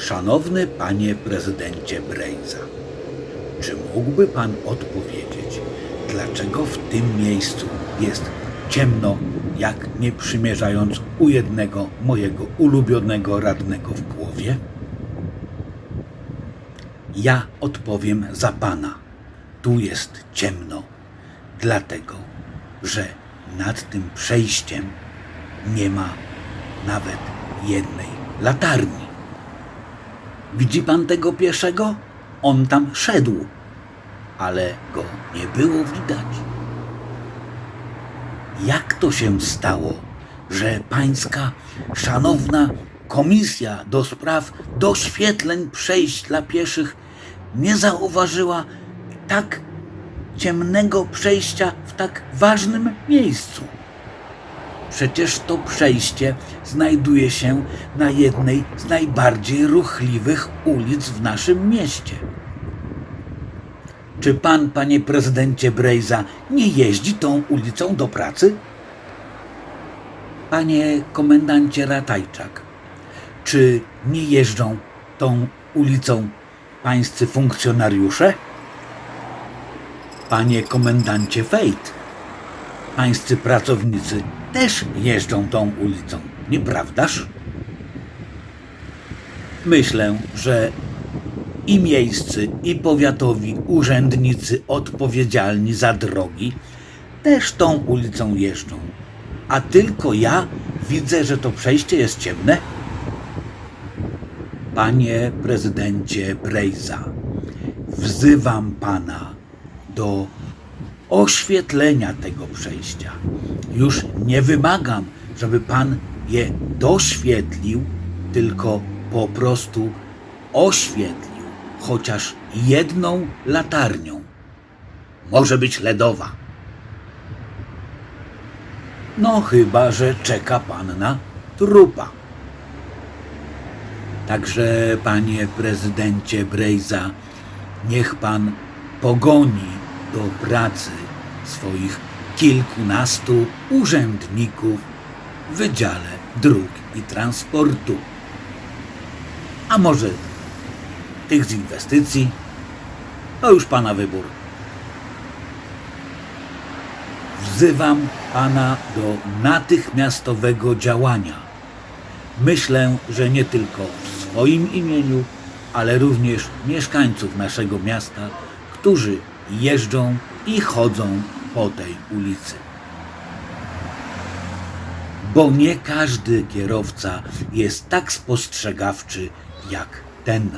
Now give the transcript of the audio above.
Szanowny panie prezydencie Brejza, czy mógłby pan odpowiedzieć, dlaczego w tym miejscu jest ciemno, jak nie przymierzając u jednego mojego ulubionego radnego w głowie? Ja odpowiem za pana. Tu jest ciemno, dlatego że nad tym przejściem nie ma nawet jednej latarni. Widzi pan tego pieszego? On tam szedł, ale go nie było widać. Jak to się stało, że pańska szanowna komisja do spraw doświetleń przejść dla pieszych nie zauważyła tak ciemnego przejścia w tak ważnym miejscu? Przecież to przejście znajduje się na jednej z najbardziej ruchliwych ulic w naszym mieście. Czy pan, panie prezydencie Brejza, nie jeździ tą ulicą do pracy? Panie komendancie Ratajczak, czy nie jeżdżą tą ulicą pańscy funkcjonariusze? Panie komendancie Fejt, pańscy pracownicy też jeżdżą tą ulicą, nieprawdaż? Myślę, że i miejscy, i powiatowi urzędnicy odpowiedzialni za drogi też tą ulicą jeżdżą. A tylko ja widzę, że to przejście jest ciemne. Panie prezydencie Brejza, wzywam pana do oświetlenia tego przejścia. Już nie wymagam, żeby pan je doświetlił, tylko po prostu oświetlił chociaż jedną latarnią. Może być LEDowa. No chyba, że czeka pan na trupa. Także, panie prezydencie Brejza, niech pan pogoni do pracy swoich kilkunastu urzędników w Wydziale Dróg i Transportu. A może tych z inwestycji? To już pana wybór. Wzywam pana do natychmiastowego działania. Myślę, że nie tylko w swoim imieniu, ale również mieszkańców naszego miasta, którzy jeżdżą i chodzą po tej ulicy. Bo nie każdy kierowca jest tak spostrzegawczy jak ten.